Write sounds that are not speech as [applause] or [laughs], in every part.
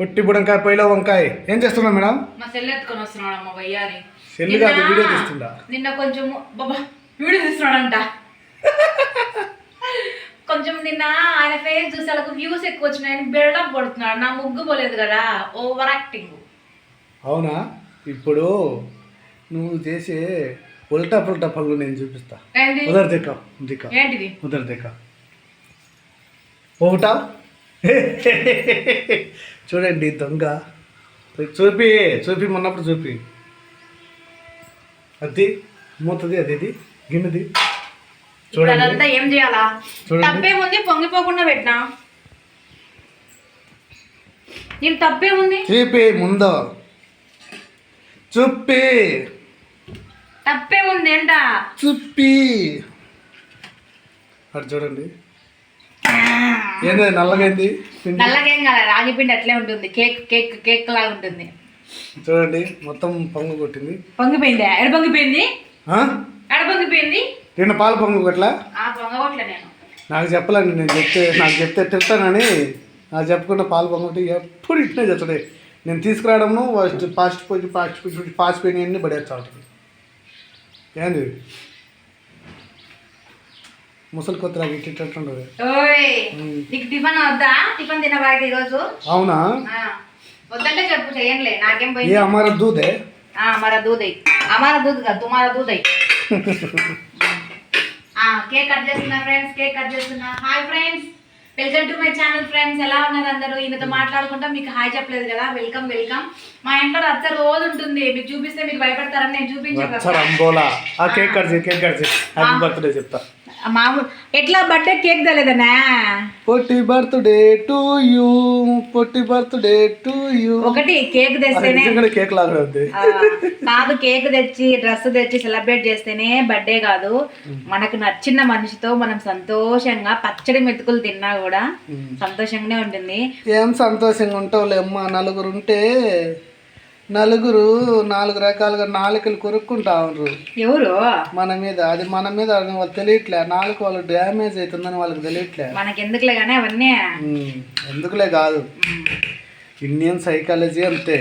పొట్టి బుడంకాయ పొయ్యిలో వంకాయ. ఏం చేస్తున్నావు మేడం? మా సెల్ ఎత్తుకొని వస్తున్నాడు అమ్మ వయ్యారి. సెల్ కాదు వీడియో తీస్తుందా నిన్న కొంచెం బాబా వీడియో తీస్తున్నాడంట. కొంచెం నిన్న ఆయన ఫేస్ చూసి వాళ్ళకు వ్యూస్ ఎక్కువ వచ్చినాయని బిల్డప్ కొడుతున్నాడు. నా ముగ్గు పోలేదు కదా ఓవర్ యాక్టింగ్ అవునా? ఇప్పుడు నువ్వు చేసే ఉల్టా పుల్టా పనులు నేను చూపిస్తా. ఏంటి? ఉదర్ దిక్క దిక్క. ఏంటిది? ఉదర్ దిక్క. ఒకటా [laughs] చూడండి దొంగ. చూపి చూపి మొన్నప్పుడు చూపి. అది మూతది అది ఇది గిన్నెది. చూడండి. అదంతా ఏం చేయాలా? చూడండి. తప్పేముంది పొంగిపోకుండా పెట్టినా? నేను తప్పేముంది చూపి ముందు. చూపి. తప్పేముంది ఏంట? చూపి. అటు చూడండి. ఏంది నల్లగైంది? నల్లగేం కదా రాగి పిండి అట్లే ఉంటుంది. కేక్ కేక్ కేక్ లాగా ఉంటుంది. చూడండి మొత్తం పొంగు కొట్టింది. పొంగిపోయింది? ఎడ పొంగిపోయింది? ఎడ పొంగిపోయింది? నిన్న పాలు పొంగు కొట్లా? ఆ పొంగవట్లే నేను. నాకు చెప్పాలండి నేను చెప్తే నాకు చెప్తే తిడతానని. నాకు చెప్పకుండా పాలు పొంగొట్టి ఎప్పుడు ఇట్లే చెప్తాడే నేను తీసుకురావడము ఫస్ట్ ఫాస్ట్ పోయి ఫాస్ట్ పోయి ఫాస్ట్ పోయి అన్ని పడేస్తా ఉంటుంది. ఏంది ముసలి కొత్తలా ఇట్టేటట్టుండు నీకు టిఫిన్ వద్దా? టిఫిన్ తినబాయట ఈరోజు? అవునా? వద్దంటే చెప్పు చేయండి నాకేం పోయింది? ఏ అమర దూదే? ఆ అమర దూదై. అమర దూద్ కాదు తుమార దూదై. కేక్ కట్ చేస్తున్నా ఫ్రెండ్స్ కేక్ కట్ చేస్తున్నా. Hi friends welcome to my channel friends. ఎలా ఉన్నారు అందరూ? ఈయనతో మాట్లాడుకుంటా. మీకు హాయ్ చెప్పలేదు కదా. Welcome welcome. మా ఇంట్లో రచ్చ రోజు ఉంటుంది. మీకు చూపిస్తే మీకు భయపడతారని నేను చూపించాను కేక్ బర్త్డే చెప్తా. మామూలు ఎట్లా బర్త్డే కేక్ తెలియదనా పొట్టి బర్త్డే టు యూ పొట్టి బర్త్డే టు యూ. ఒకటి కేక్ తెస్తేనే. కేక్ లాగా కాదు కేక్ తెచ్చి డ్రెస్ తెచ్చి సెలబ్రేట్ చేస్తేనే బర్త్డే కాదు. మనకు నచ్చిన మనిషితో మనం సంతోషంగా పచ్చడి మెతుకులు తిన్నా కూడా సంతోషంగానే ఉంటుంది. ఏం సంతోషంగా ఉంటావులే అమ్మ నలుగురు ఉంటే నలుగురు నాలుగు రకాలుగా నాలుకలు కొరుక్కుంటా ఉన్నారు ఎవరు? మన మీద అది మన మీద అది వాళ్ళకి తెలియట్లే. నాలుగు వాళ్ళు డ్యామేజ్ అవుతుందని వాళ్ళకి తెలియట్లే. మనకి ఎందుకులే కానీ అవన్నీ ఎందుకులే కాదు. ఇండియన్ సైకాలజీ అంతే.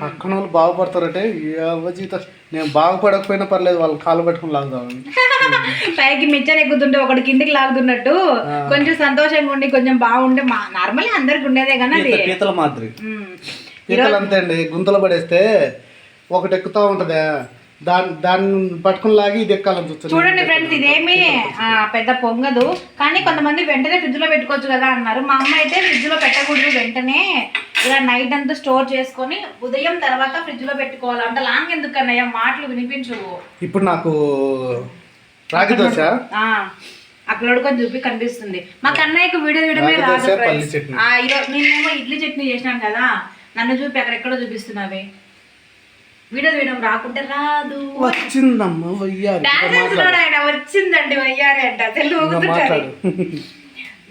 పక్కన వాళ్ళు బాగుపడతారంటే ఎవ జీతం నేను బాగుపడకపోయినా పర్లేదు వాళ్ళు కాలు పట్టుకుని లాగుదామని [laughs] పైకి మిచ్చర్ ఎక్కుతుంటే ఒకటి కిందికి లాగుతున్నట్టు కొంచెం సంతోషంగా ఉండి కొంచెం బాగుంటే మా నార్మల్లీ అందరికి ఉండేదే కానీ పీతల మాదిరి. పీతలు అంతే అండి గుంతలు పడేస్తే ఒకటి ఎక్కుతా ఉంటది. దాన్ని దాన్ని పట్టుకుని లాగి ఇది ఎక్కాలని చూస్తుంది. చూడండి ఫ్రెండ్స్ ఇదేమి ఆ, పెద్ద పొంగదు. కానీ కొంతమంది వెంటనే ఫ్రిడ్జ్లో పెట్టుకోవచ్చు కదా అన్నారు. మా అమ్మ అయితే ఫ్రిడ్జ్లో పెట్టకూడదు వెంటనే. ఇలా నైట్ అంతా స్టోర్ చేసుకొని ఉదయం తర్వాత ఫ్రిడ్జ్లో పెట్టుకోవాలి. అంటే లాంగ్ ఎందుకు అన్నయ్య మాటలు వినిపించవు. ఇప్పుడు నాకు రాగి దోశ. ఆ, అక్కడ కొంచెం చూపి కనిపిస్తుంది. మా కన్నయ్యకు వీడియో రాగి రాదు నేనేమో ఇడ్లీ చట్నీ చేసినాను కదా. నన్ను చూపి అక్కడెక్కడో చూపిస్తున్నావి. వీడియో తీయడం రాకుంటే రాదు. వచ్చిందమ్మా ఆయన వచ్చిందండి వయ్యారి అంట తెలుగు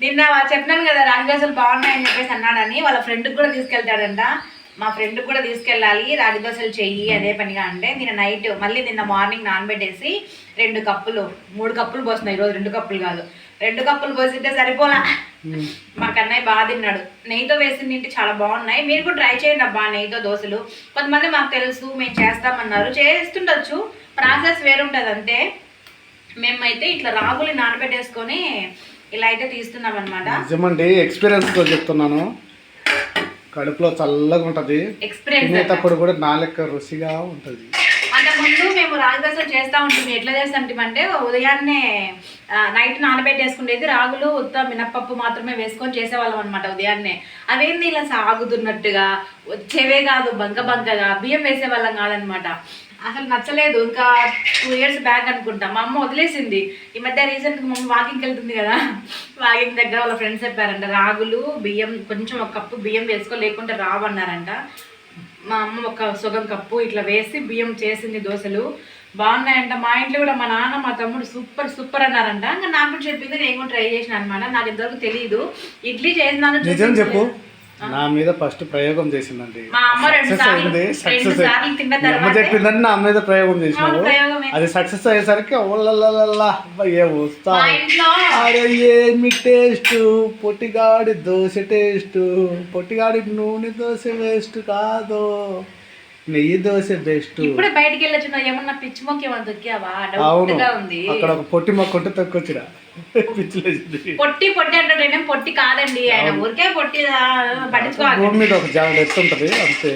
నిన్న చెప్పినాను కదా రాగిదోశలు బాగున్నాయని చెప్పేసి అన్నాడని వాళ్ళ ఫ్రెండ్కి కూడా తీసుకెళ్తాడంట. మా ఫ్రెండ్కి కూడా తీసుకెళ్ళాలి రాగిదోశలు చెయ్యి అదే పనిగా అంటే నిన్న నైట్ మళ్ళీ నిన్న మార్నింగ్ నానబెట్టేసి రెండు కప్పులు మూడు కప్పులు పోస్తున్నాయి ఈరోజు రెండు కప్పులు కాదు. రెండు కప్పులు పోసింటే సరిపోలా. మా కన్నయ్య బాగా తిన్నాడు. నెయ్యితో వేసిన తింటే చాలా బాగున్నాయి. మీరు కూడా ట్రై చేయండి అబ్బా నెయ్యితో దోశలు. కొంతమంది మాకు తెలుసు మేము చేస్తామన్నారు. చేస్తుండొచ్చు. ప్రాసెస్ వేరుంటుంది అంతే. మేమైతే ఇట్లా రాగులు నానబెట్టేసుకొని ఇలా అయితే తీస్తున్నాం అనమాట ఎక్స్పీరియన్స్తో చెప్తున్నాను. కడుపులో చల్లగా ఉంటది. తినేటప్పుడు కూడా నాలుక రుచిగా ఉంటది. అంతకుముందు మేము రాగి చేస్తూ ఉంటుంది ఎట్లా చేస్తాంటే ఉదయాన్నే నైట్ నానబెట్టేసుకునేది రాగులు ఉత్త మినప్పప్పు మాత్రమే వేసుకొని చేసేవాళ్ళం అనమాట ఉదయాన్నే. అవేంది ఇలా సాగుతున్నట్టుగా? వచ్చేవే కాదు బంక బంకగా బియ్యం వేసేవాళ్ళం కాదనమాట అసలు నచ్చలేదు. ఇంకా టూ ఇయర్స్ బ్యాక్ అనుకుంటా. మా అమ్మ వదిలేసింది. ఈ మధ్య రీసెంట్గా మా అమ్మ వాకింగ్కి వెళ్తుంది కదా. వాకింగ్ దగ్గర వాళ్ళ ఫ్రెండ్స్ చెప్పారంట రాగులు బియ్యం కొంచెం ఒక కప్పు బియ్యం వేసుకో లేకుంటే రావన్నారంట. మా అమ్మ ఒక సుగం కప్పు ఇట్లా వేసి బియ్యం చేసింది దోశలు. బాగున్నాయంట. మా ఇంట్లో కూడా మా నాన్న మా తమ్ముడు సూపర్ సూపర్ అన్నారంట. ఇంకా నాకు కూడా చెప్పింది నేను కూడా ట్రై చేసిన అనమాట నాకు ఇంతవరకు తెలియదు ఇడ్లీ చేసినాను నిజం చెప్పు. నా మీద ఫస్ట్ ప్రయోగం చేసిందండి. మా అమ్మ రెండు సార్లు సక్సెస్ చెప్పిందని నా మీద ప్రయోగం చేసినావు. అది సక్సెస్ అయ్యేసరికి అరే ఏమి టేస్ట్ పొట్టిగాడి దోశ టేస్ట్ పొట్టిగాడి నూనె దోశ వేస్ట్ కాదు. నెయ్యి దోశ బెస్ట్ ఇప్పుడే బయటికి వెళ్ళొచ్చిన ఏమన్నా పిచ్చి మొక్క ఏమన్నా దొక్కావా అవును. ఉంది. అక్కడ ఒక పొట్టి మొక్క ఉంటే పిచ్చిలేసింది పొట్టి పొట్టి అంటాడు. నేనేం పొట్టి కాదండి. ఆయన ఊరికే పొట్టి పట్టించుకోవాలి. భూమి మీద ఒక జాడ ఎత్తుంటది అంతే.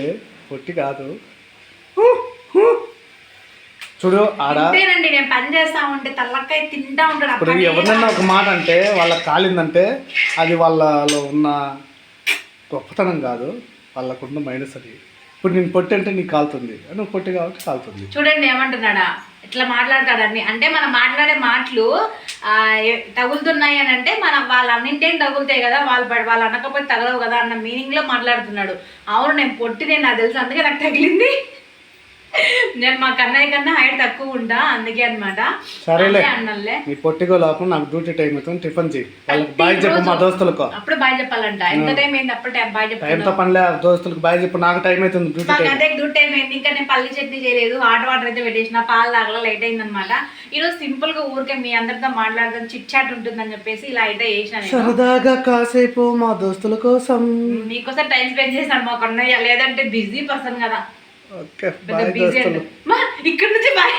పొట్టి కాదు. చూడు ఆడ అంతేనండి నేను పని చేస్తా ఉంటే తల్లకాయ తింటా ఉంటాడు. ఇప్పుడు అప్పటి ఎవరినైనా ఒక మాట అంటే వాళ్ళకి కాలిందంటే అది వాళ్ళలో ఉన్న గొప్పతనం కాదు. వాళ్ళకున్న మైనస్ అది. ఇప్పుడు నేను పొట్టి అంటే నీకు కాలుతుంది. నువ్వు పొట్టి కాబట్టి కాలుతుంది. చూడండి ఏమంటున్నాడా? ఇట్లా మాట్లాడతాడని అంటే మనం మాట్లాడే మాటలు తగులుతున్నాయి అని అంటే మన వాళ్ళ తగులుతాయి కదా వాళ్ళు వాళ్ళు అనకపోతే తగలవు కదా అన్న మీనింగ్లో మాట్లాడుతున్నాడు. అవును నేను పొట్టి నేను నాకు తెలుసు అందుకే నాకు తగిలింది. నేను మా కన్నయ్య కన్నా హైట్ తక్కువ ఉంటా అందుకే అనమాట సరేలే. అన్నలే నీ పొట్టిగో లోపల నాకు డ్యూటీ టైం అవుతుంది టిఫిన్ చేయి. వాళ్ళకి బాయ్ చెప్పు మా దోస్తులకు. అప్పుడు బాయ్ చెప్పాలంట. ఎంత టైం అయింది అప్పుడు టైం బాయ్ చెప్పాలి టైంతో పనిలే దోస్తులకు బాయ్ చెప్పు నాకు టైం అవుతుంది డ్యూటీ మాకు టైం. అదే గుడ్ టైం అయింది. ఇంకా నేను పల్లి చట్నీ చేయలేదు హాట్ వాటర్ అయితే పెట్టేసిన పాలు తాగల లేట్ అయింది అనమాట ఈరోజు సింపుల్గా ఊరికే మీ అందరితో మాట్లాడదాం చిట్ చాట్ ఉంటుందని చెప్పేసి ఇలా అయితే చేసిన సరదాగా కాసేపు మా దోస్తుల కోసం. మీకోసం టైం స్పెండ్ చేశాను మా కొన్నయ్య లేదంటే బిజీ పర్సన్ కదా. ఓకే ఇక్కడ నుంచి బాయ్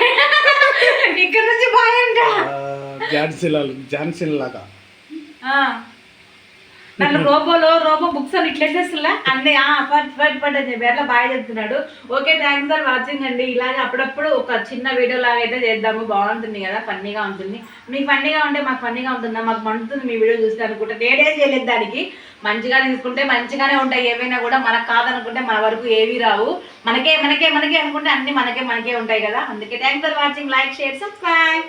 ఇక్కడ నుంచి బాయ్ అంట. ఝాన్సీల లాగా. నన్ను రోబోలో రోబో బుక్స్ అని ఇట్లా చేస్తున్నా. అన్ని ఆ పట్ పట్ పట్ అని చెప్పి అట్లా బాగా చెప్తున్నాడు. ఓకే థ్యాంక్స్ ఫర్ వాచింగ్ అండి. ఇలాగే అప్పుడప్పుడు ఒక చిన్న వీడియో లాగా అయితే చేద్దాము. బాగుంటుంది కదా ఫన్నీగా ఉంటుంది. మీకు ఫన్నీగా ఉంటే మాకు ఫన్నీగా ఉంటుందా? మాకు మండుతుంది మీ వీడియో చూస్తే అనుకుంటే. నేనే చేయలేదు దానికి. మంచిగా తీసుకుంటే మంచిగానే ఉంటాయి. ఏవైనా కూడా మనకు కాదనుకుంటే మన వరకు ఏవి రావు. మనకే మనకే మనకే అనుకుంటే అన్ని మనకే మనకే ఉంటాయి కదా. అందుకే thanks for watching like share subscribe